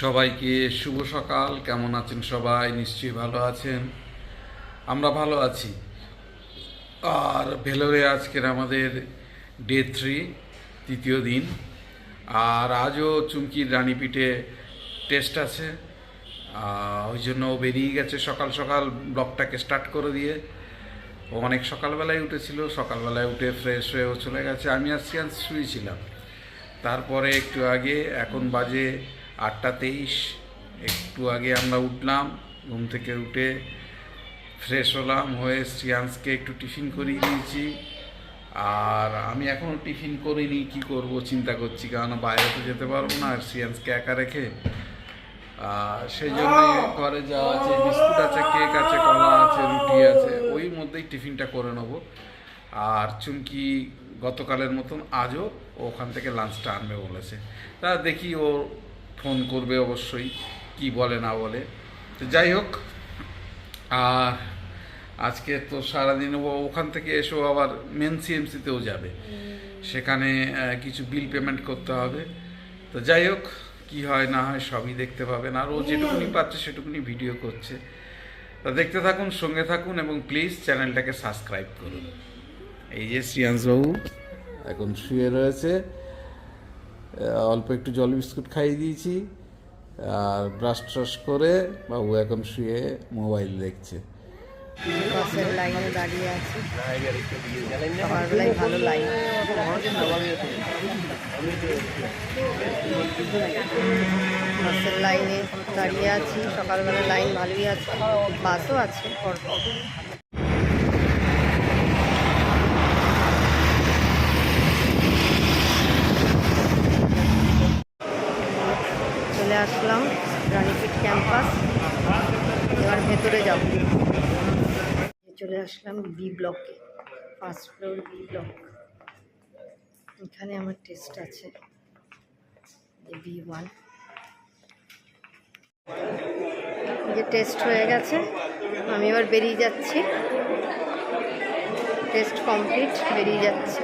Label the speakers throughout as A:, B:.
A: সবাইকে শুভ সকাল। কেমন আছেন সবাই? নিশ্চয়ই ভালো আছেন। আমরা ভালো আছি। আর ভেলোরে আজকের আমাদের ডে থ্রি, তৃতীয় দিন। আর আজও চুমকির রানীপিঠে টেস্ট আছে। ওই জন্য ও বেরিয়ে গেছে সকাল সকাল ব্লগটাকে স্টার্ট করে দিয়ে। ও অনেক সকালবেলায় উঠেছিল, সকালবেলায় উঠে ফ্রেশ হয়ে ও চলে গেছে। আমি সিয়ান্স শুয়েছিলাম। তারপরে একটু আগে এখন বাজে আটটা তেইশ, একটু আগে আমরা উঠলাম, ঘুম থেকে উঠে ফ্রেশ হলাম, হয়ে শ্রিয়াংশকে একটু টিফিন করিয়ে দিয়েছি। আর আমি এখনও টিফিন করিনি, কি করব চিন্তা করছি কারণ বাইরে তো যেতে পারব না, আর শ্রিয়াংশকে একা রেখে। সেই জন্য ঘরে যা আছে, বিস্কুট আছে, কেক আছে, কলা আছে, রুটি আছে, ওই মধ্যেই টিফিনটা করে নেব। আর চুমকি গতকালের মতন আজও ওখান থেকে লাঞ্চটা আনবে বলেছে। তা দেখি ও ফোন করবে অবশ্যই কি বলে না বলে। তো যাই হোক আর আজকে তো সারাদিন ওখান থেকে এসো আবার মেন সিএমসিতেও যাবে। সেখানে কিছু বিল পেমেন্ট করতে হবে। তো যাই হোক কি হয় না হয় সবই দেখতে পাবেন। আর ও যেটুকুনি পাচ্ছে সেটুকুনি ভিডিও করছে। তা দেখতে থাকুন সঙ্গে থাকুন এবং প্লিজ চ্যানেলটাকে সাবস্ক্রাইব করুন। এই যে শ্রিয়াংশবাবু এখন শুয়ে রয়েছে। অল্প একটু জল বিস্কুট খাইয়ে দিয়েছি, আর ব্রাশ ট্রাশ করে বাবু এখন শুয়ে মোবাইল দেখছে।
B: বাসের লাইনে দাঁড়িয়ে আছি ভালো লাইন লাইনে দাঁড়িয়ে সকালবেলা লাইন ভালোই আছে, বাসও আছে চলে আসলাম রানীপীঠ ক্যাম্পাস এবার ভেতরে যাব। চলে আসলাম বি ব্লকে ফার্স্ট ফ্লোর বি ব্লক এখানে আমার টেস্ট আছে বি ওয়ান যে টেস্ট হয়ে গেছে, আমি এবার বেরিয়ে যাচ্ছি। টেস্ট কমপ্লিট বেরিয়ে যাচ্ছি।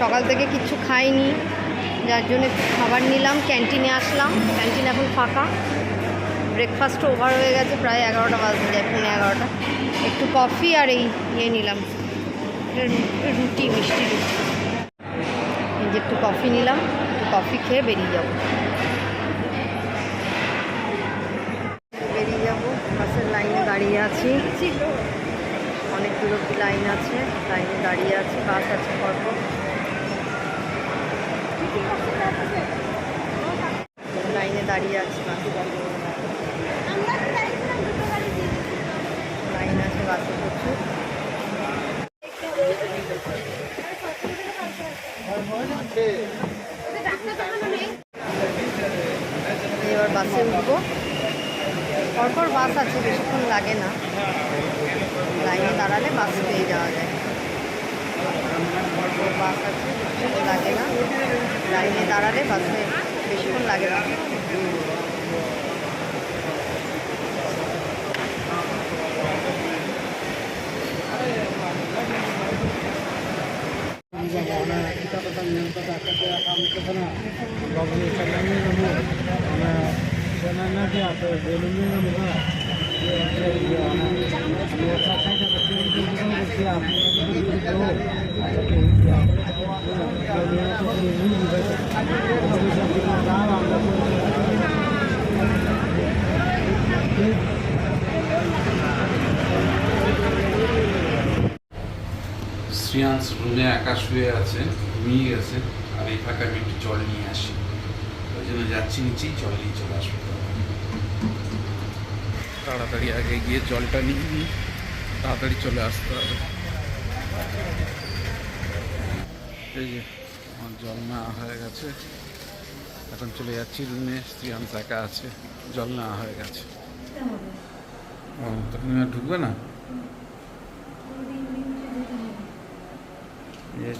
B: সকাল থেকে কিচ্ছু খাইনি। যার জন্য একটু খাবার নিলাম, ক্যান্টিনে আসলাম। ক্যান্টিন এখন ফাঁকা। ব্রেকফাস্টও ওভার হয়ে গেছে, প্রায় এগারোটা বাজতে যায়, পৌনে এগারোটা। একটু কফি আর এই ইয়ে নিলাম। রুটি, মিষ্টি রুটি। যে একটু কফি নিলাম, একটু কফি খেয়ে বেরিয়ে যাব। বেরিয়ে যাব বাসের লাইনে দাঁড়িয়ে আছি। অনেক দূর লাইন আছে, লাইনে দাঁড়িয়ে আছি, বাস আছে পরপর লাইনে দাঁড়িয়ে আছি বাস। লাইন আছে বাসে প্রচুর। এবার বাসে উঠবো। পরপর বাস আছে, বেশিক্ষণ লাগে না। লাইনে দাঁড়ালে বাস পেয়ে যাওয়া যায়। পরপর বাস আছে বেশিক্ষণ লাগে না লাইনে দাঁড়ালে বাসে বেশিক্ষণ লাগে না
A: শ্রিয়াংশ রুমে একা শুয়ে আছে, ঘুমিয়ে গেছে, আর এই ফাঁকা আমি একটু জল নিয়ে আসি। ওই জন্য যাচ্ছি নিচেই, জল নিয়ে চলে আসব। তাড়াতাড়ি আগে গিয়ে জলটা নিয়ে তাড়াতাড়ি চলে আসতে হবে। এই যে আমার জল নেওয়া হয়ে গেছে। এখন চলে যাচ্ছি রুমে শ্রিয়াংশ একা আছে জল নেওয়া হয়ে গেছে। ও তুমি আর ঢুকবে না?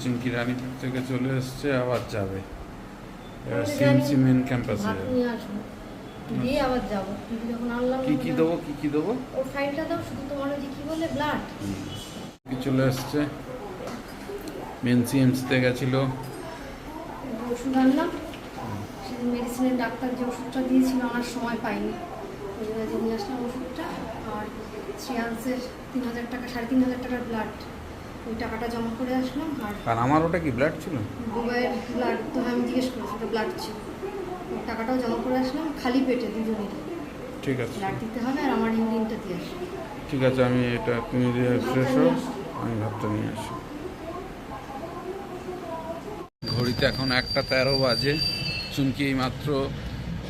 A: চুমকি রানীপুর থেকে চলে এসছে আবার যাবে। এবার ক্যাম্পাসে কি কি দেবো কি কি দেবো?
B: ওর ফাইলটা দাও শুধু তোমার ওই কি বলে ব্লাড
A: চলে এসছে? মেন সিএমসিতে গেছিল।
B: ওষুধ আনলাম। মেডিসিনের ডাক্তার যে ওষুধটা দিয়েছিল আনার সময় পাইনি। ওই জন্য নিয়ে আসলাম ওষুধটা। আর শ্রেয়াংসের তিন হাজার টাকা সাড়ে তিন হাজার টাকার ব্লাড ওই টাকাটা জমা করে আসলাম। আর
A: আর আমার ওটা কি ব্লাড ছিল?
B: বুবাইয়ের ব্লাড তো আমি জিজ্ঞেস করেছি ওটা ব্লাড ছিল। ওই টাকাটাও জমা করে আসলাম খালি পেটে দুজনেরই।
A: ঠিক আছে।
B: ব্লাড দিতে হবে আর আমার ইউরিনটা দিয়ে আসবে।
A: ঠিক আছে আমি এটা তুমি দিয়ে ফ্রেশ হও আমি ভাতটা নিয়ে আসি ঘড়িতে এখন একটা তেরো বাজে। চুমকি এই মাত্র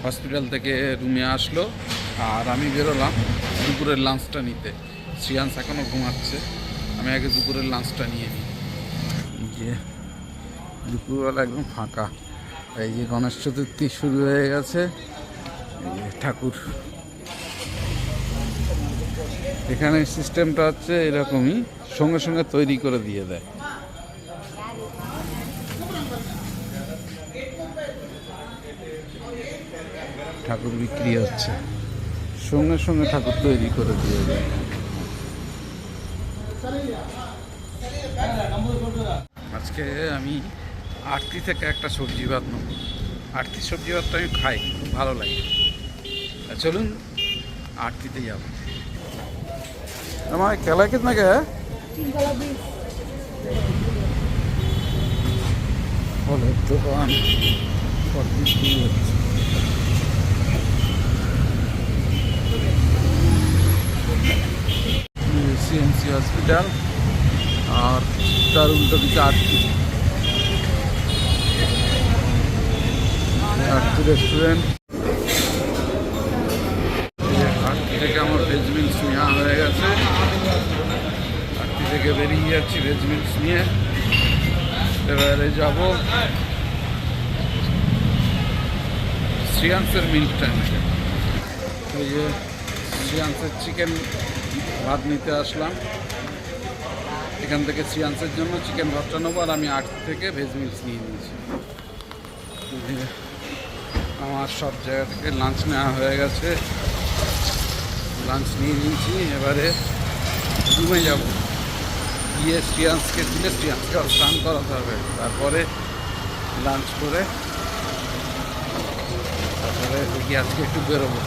A: হসপিটাল থেকে রুমে আসলো আর আমি বেরোলাম দুপুরের লাঞ্চটা নিতে। শ্রিয়াংশ এখনও ঘুমাচ্ছে, আমি আগে দুপুরের লাঞ্চটা নিয়ে নিই। যে দুপুরবেলা একদম ফাঁকা। এই যে গণেশ চতুর্থী শুরু হয়ে গেছে। ঠাকুর। এখানে সিস্টেমটা হচ্ছে এরকমই, সঙ্গে সঙ্গে তৈরি করে দিয়ে দেয়। ঠাকুর বিক্রি হচ্ছে। সঙ্গে সঙ্গে ঠাকুর তৈরি করে দিয়ে যায় আজকে আমি আরতি থেকে একটা সবজি ভাত নেব। আরতি সবজি ভাতটা আমি খাই খুব ভালো লাগে। চলুন আরতিতে যাব। আমার কেলা কিতনা কে হ্যাঁ? ফলের দোকান সিএমসি হসপিটাল আর তার উল্টো দিকে আরতি আরতি রেস্টুরেন্ট আরতি থেকে আমার ভেজ মিলস নেওয়া হয়ে গেছে। আরতি থেকে বেরিয়ে যাচ্ছি ভেজ মিলস নিয়ে এবারে যাব শ্রিয়াংসের মিল্ক টাইমে এই যে শ্রিয়াংসের চিকেন ভাত নিতে আসলাম। এখান থেকে শ্রিয়াংসের জন্য চিকেন ভাতটা নেব আর আমি আট থেকে ভেজ মিলস নিয়ে নিয়েছি। আমার সব জায়গা থেকে লাঞ্চ নেওয়া হয়ে গেছে। লাঞ্চ নিয়ে নিয়েছি, এবারে রুমে যাব। গিয়ে শ্রিয়াংসকে দিলে আবার স্নান করাতে হবে। তারপরে লাঞ্চ করে তারপরে আজকে একটু বেরোবো।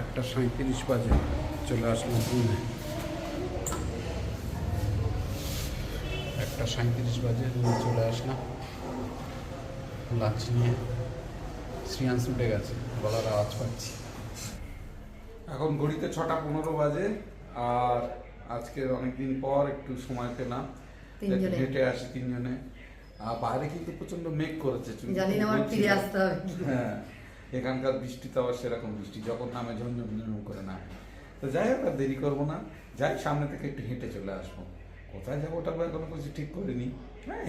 A: একটা সাঁত্রিশ বাজে চলে আসলাম রুমে। একটা সাঁত্রিশ বাজে রুমে চলে আসলাম। লাঞ্চ নিয়ে শ্রিয়াংস উঠে গেছে গলার আওয়াজ পাচ্ছি। এখন ঘড়িতে ছটা পনেরো বাজে আর আজকে অনেকদিন পর একটু সময় পেলাম। হেঁটে আসি তিনজনে। আর বাইরে কিন্তু প্রচণ্ড মেঘ করেছে
B: জানি না আমার ফিরে আসতে হবে।
A: হ্যাঁ। এখানকার বৃষ্টি তো আবার সেরকম বৃষ্টি যখন নামে ঝঞ্ঝম করে নামে তো যাই হোক আর দেরি করব না। যাই সামনে থেকে একটু হেঁটে চলে আসব। কোথায় যাব ওটা এখনও কিছু ঠিক করিনি। হ্যাঁ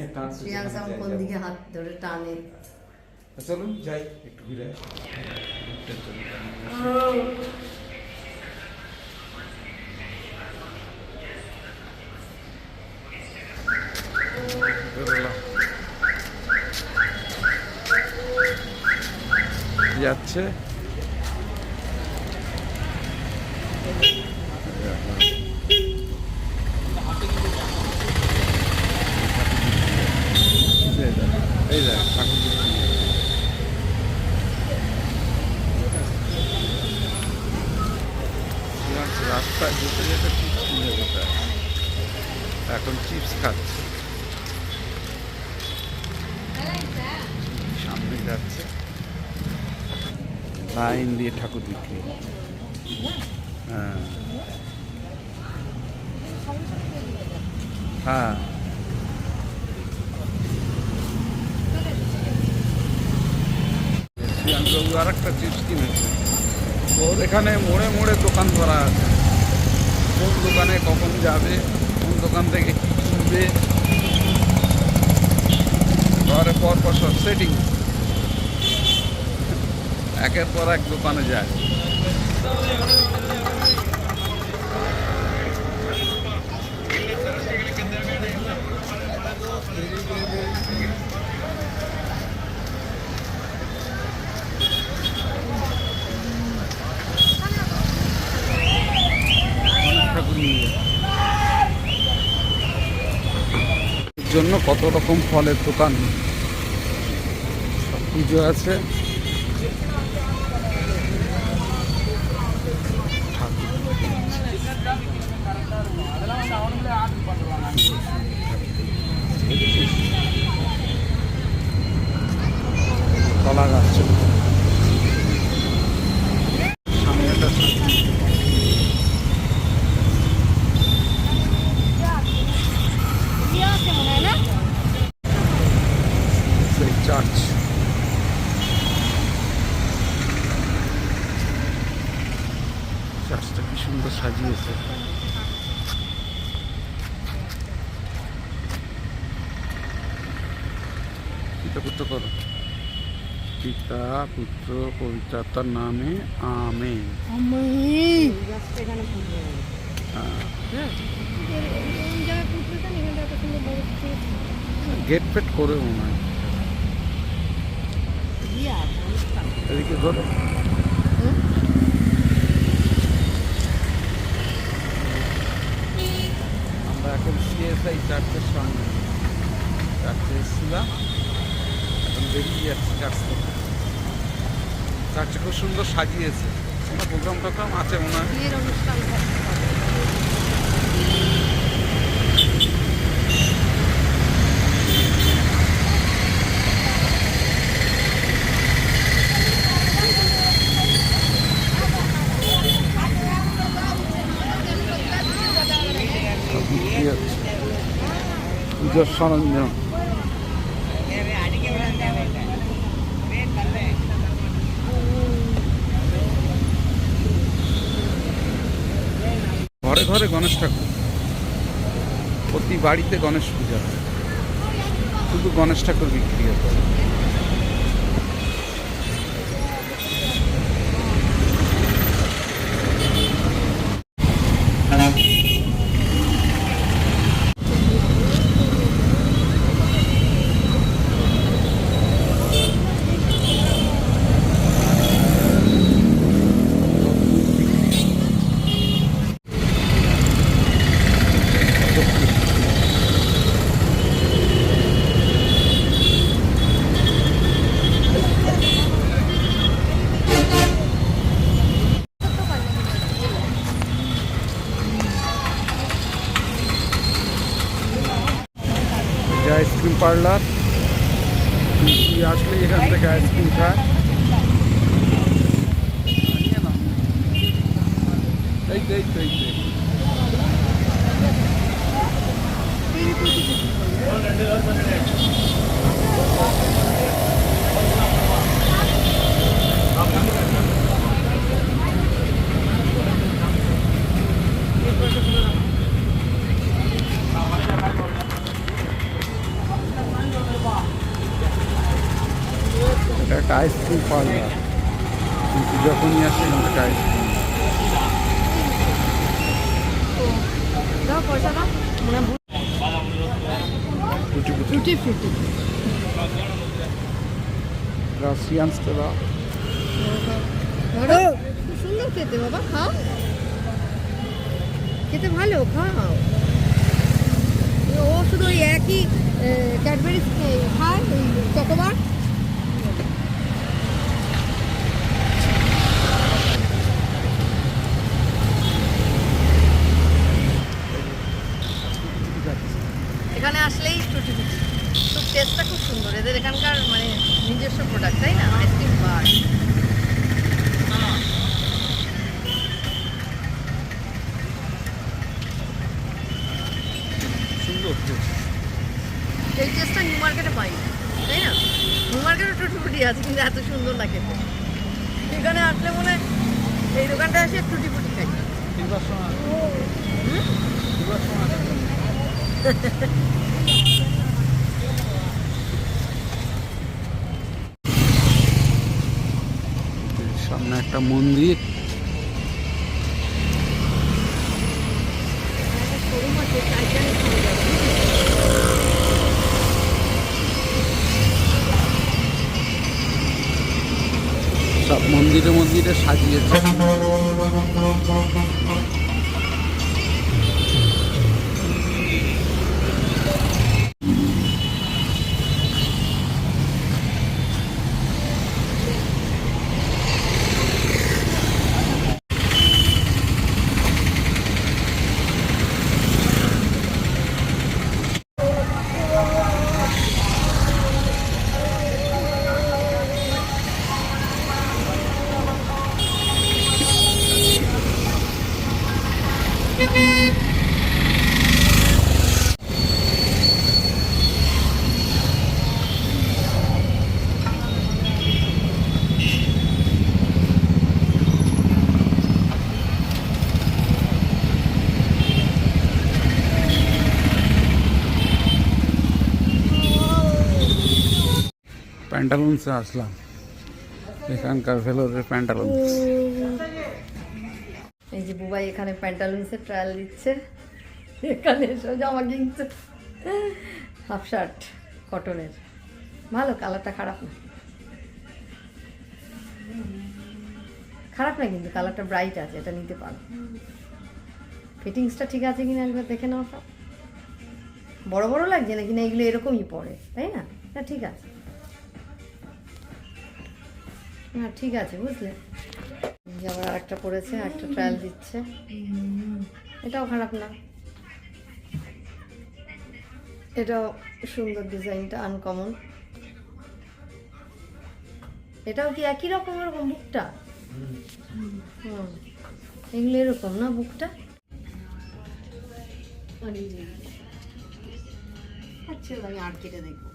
B: কোন হাত ধরে টানে?
A: চলুন যাই একটু ঘুরে আসি। ঘুরতে চলি। বেরোলাম। যাচ্ছে এই দেখ, এই দেখ ঠাকুর দেখতে গিয়ে। রাস্তায় যেতে যেতে চিপস কিনে যেতে হয়। এখন চিপস খাচ্ছে সামনে যাচ্ছে বিক্রি। হ্যাঁ। হ্যাঁ। শ্রীরামবাবু আর একটা চিপস কিনেছে। ওর এখানে মোড়ে মোড়ে দোকান ধরা আছে। কোন দোকানে কখন যাবে, কোন দোকান থেকে কী কিনবে। ঘরে পর পর সব সেটিং একের পর এক দোকানে যায়। জন্য কত রকম ফলের দোকান? সব পুজো আছে। কলা গাছ। চার্চটা কি সুন্দর সাজিয়েছে। পিতা পুত্র করো পিতা পুত্র পবিত্রাত্মার নামে আমে গেট ফেট করে মনে হয়। এদিকে ধরো। আমরা এখন সিএসআই চার্চের সামনে। চার্চে এসেছিলাম। এখন বেরিয়ে যাচ্ছি চার্চ থেকে। চার্চে খুব সুন্দর সাজিয়েছে। কোনো প্রোগ্রাম টোগ্রাম আছে মনে হয়। পুজোর সরঞ্জাম ঘরে ঘরে গণেশ ঠাকুর। প্রতি বাড়িতে গণেশ পূজা হয়। শুধু গণেশ ঠাকুর বিক্রি হচ্ছে যে আইসক্রিম পার্লার তুই আসলে এখান থেকে আইসক্রিম খায়। এই তো এই তো এই তো। এটা একটা আইসক্রিম পার্লার কিন্তু যখনই আসে এখান থেকে আইসক্রিম
B: দাও পয়সা দাও মনে হয়
A: কুচি কুচি
B: টুটি ফুটি
A: রাশিয়ান্স তো দাও।
B: সুন্দর খেতে, বাবা, খাও। খেতে ভালো, খাও। ও শুধু ওই একই ক্যাডবেরি খায়, ওই চকোবার এখানে আসলেই টুটি ফুটি খুব টেস্টটা খুব সুন্দর এদের এখানকার মানে নিজস্ব প্রোডাক্ট তাই না আইসক্রিম বার
A: সুন্দর taste।
B: এই টেস্টটা নিউ মার্কেটে পাই না, তাই না নিউ মার্কেটে আছে কিন্তু এত সুন্দর না খেতে। এখানে আসলে মনে এই দোকানটা এসে টুটি ফুটি খাই।
A: সামনে একটা মন্দির।
B: টাইটানিক
A: মন্দিরে মন্দিরে সাজিয়েছে। প্যান্টালুন্সে আসলাম। এখানকার ভেলোরের প্যান্টালুন্স
B: এই যে বুবাই এখানে প্যান্টালুন্সের ট্রায়াল দিচ্ছে। এখানে এসে জামা কিনছে। হাফ শার্ট কটনের ভালো কালারটা খারাপ না। খারাপ না কিন্তু কালারটা ব্রাইট আছে, এটা নিতে পারো। ফিটিংসটা ঠিক আছে কিনা একবার দেখে নাও সব। বড় বড় লাগছে নাকি? না, এগুলো এরকমই পড়ে তাই না, ঠিক আছে। না, ঠিক আছে, বুঝলে? যে আবার আরেকটা পড়েছে একটা ট্রায়াল দিচ্ছে। এটাও খারাপ না। এটাও সুন্দর ডিজাইনটা আনকমন এটাও কি একই রকম, এরকম বুকটা? হুম। এগুলো এরকম না, বুকটা। আচ্ছা আমি আর কেটে দেখব।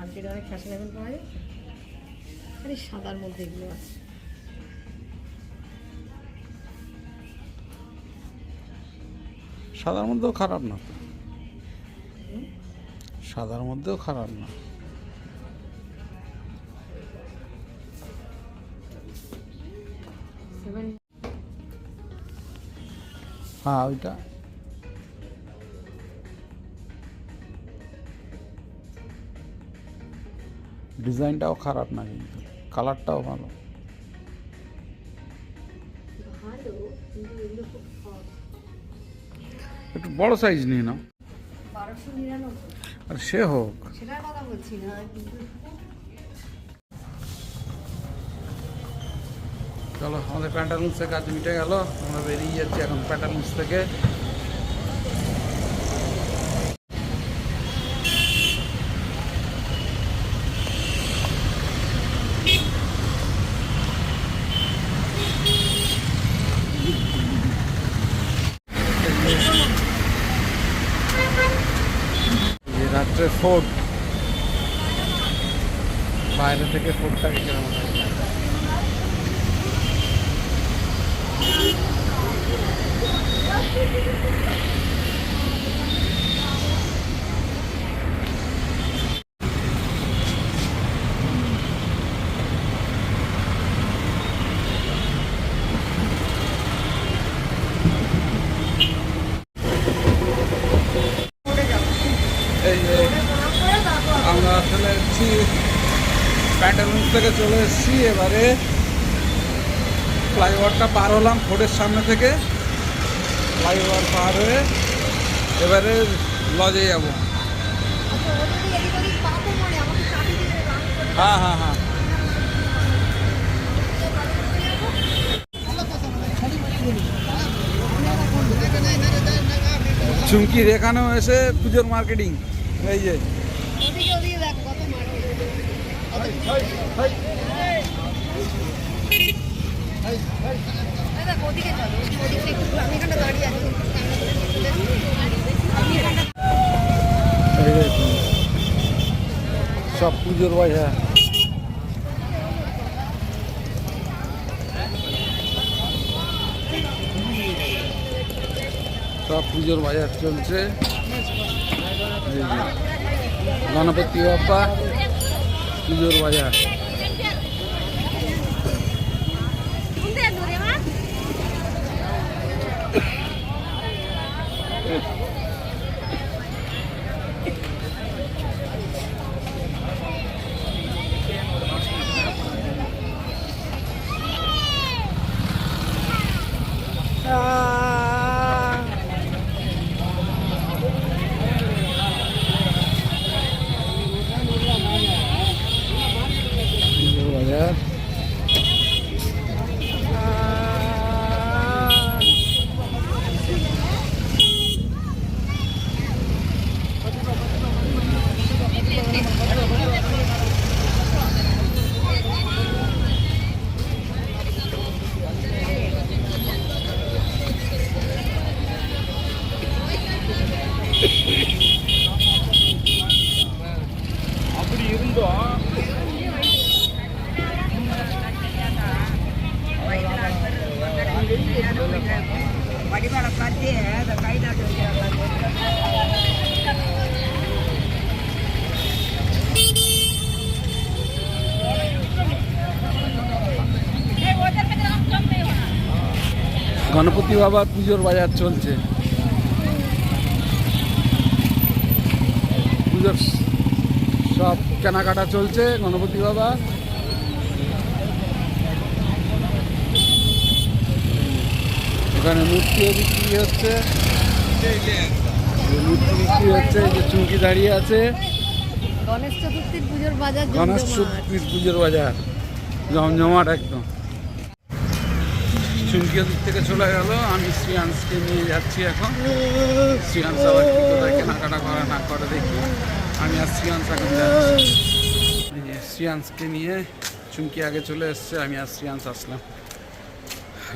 B: আর কেটে অনেক ফ্যাশনেবল পাওয়া যায়। আরে সাদার মধ্যে এগুলো আছে।
A: সাদার মধ্যেও খারাপ না সাদার মধ্যেও খারাপ না? হ্যাঁ ওইটা। ডিজাইনটাও খারাপ না কিন্তু কালারটাও ভালো। একটু বড় সাইজ নিয়ে নাও। আর সে হোক। চলো আমাদের প্যান্টালুন্সের কাজ মিটে গেল। আমরা বেরিয়ে যাচ্ছি এখন প্যান্টালুন্স থেকে এই রাত্রে ফোর্ট বাইরে থেকে ফোর্টটাকে হয় Thank এই যে আমরা আসলে এসেছি প্যান্টালুন্স থেকে চলে এসেছি এবারে। ফ্লাইওভারটা পার হলাম ফোর্টের সামনে থেকে। ফ্লাইওভার পার হয়ে এবারে লজে যাব। হ্যাঁ হ্যাঁ হ্যাঁ। চুমকির এখানেও এসে পুজোর মার্কেটিং। এই যে।
B: ওদিকে ওদিকে দেখো কত মার্কেট দেখো ওদিকে চলো ওদিকে একটু আমি এখানে দাঁড়িয়ে আছি
A: এই যে সব পুজোর বাজার সব পুজোর বাজার চলছে এই যে গণপতি বাপ্পা পুজোর বাজার বাবার পুজোর বাজার চলছে। পুজোর সব কেনাকাটা চলছে গণপতি বাবা। এখানে মূর্তিও বিক্রি হচ্ছে। মূর্তি বিক্রি হচ্ছে যে চুমকি দাঁড়িয়ে আছে।
B: গণেশ চতুর্থীর পুজোর বাজার
A: গণেশ চতুর্থীর পুজোর বাজার। জমজমাট একদম। চুমকিয়া দিক থেকে চলে গেল। আমি শ্রিয়াংশকে নিয়ে যাচ্ছি এখন। শ্রিয়াংশ আবার কি কোথায় কেনাকাটা করে না করে দেখি। আমি আর শ্রিয়াংশ এখন যাচ্ছি। নিয়ে চুমকি আগে চলে এসছে, আমি আর শ্রিয়াংশ আসলাম।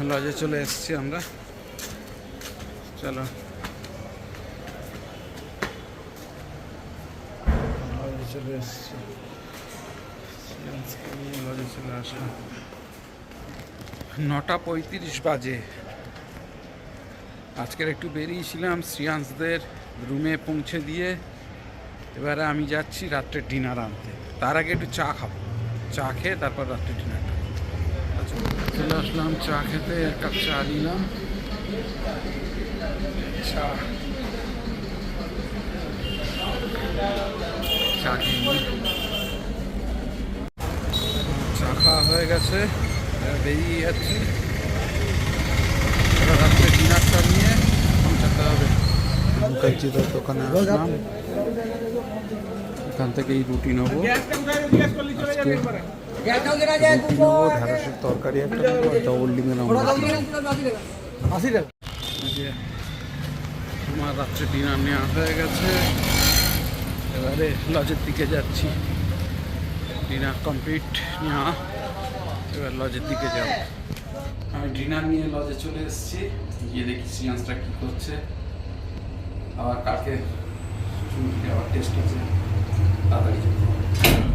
A: লজে চলে এসছি আমরা। চলো। চলে এসছি। নিয়ে লজে চলে আসলাম। নটা পঁয়ত্রিশ বাজে। আজকের একটু বেরিয়েছিলাম শ্রিয়াংশদের রুমে পৌঁছে দিয়ে। এবারে আমি যাচ্ছি রাত্রে ডিনার আনতে। তার আগে একটু চা খাব। চা খেয়ে তারপর রাত্রে ডিনারটা চলে আসলাম, চা খেতে, এক কাপ চা নিলাম। চা। চা খেয়ে চা খাওয়া হয়ে গেছে। বেরিয়ে যাচ্ছি রাত্রে ডিনারটা নিয়ে পৌঁছাতে দোকানে এখান থেকেই রুটি নেব রুটি নেব তরকারি একটা নেব ডবল ডিমের আমার রাত্রে ডিনার নেওয়া হয়ে গেছে এবারে লজের দিকে যাচ্ছি। ডিনার কমপ্লিট নেওয়া। এবার লজের দিকে যাব আমি ডিনার নিয়ে লজে চলে এসেছি। গিয়ে দেখি সিয়ান্সটা কী করছে। আবার কালকে আবার টেস্ট হচ্ছে। তাড়াতাড়ি যেতে।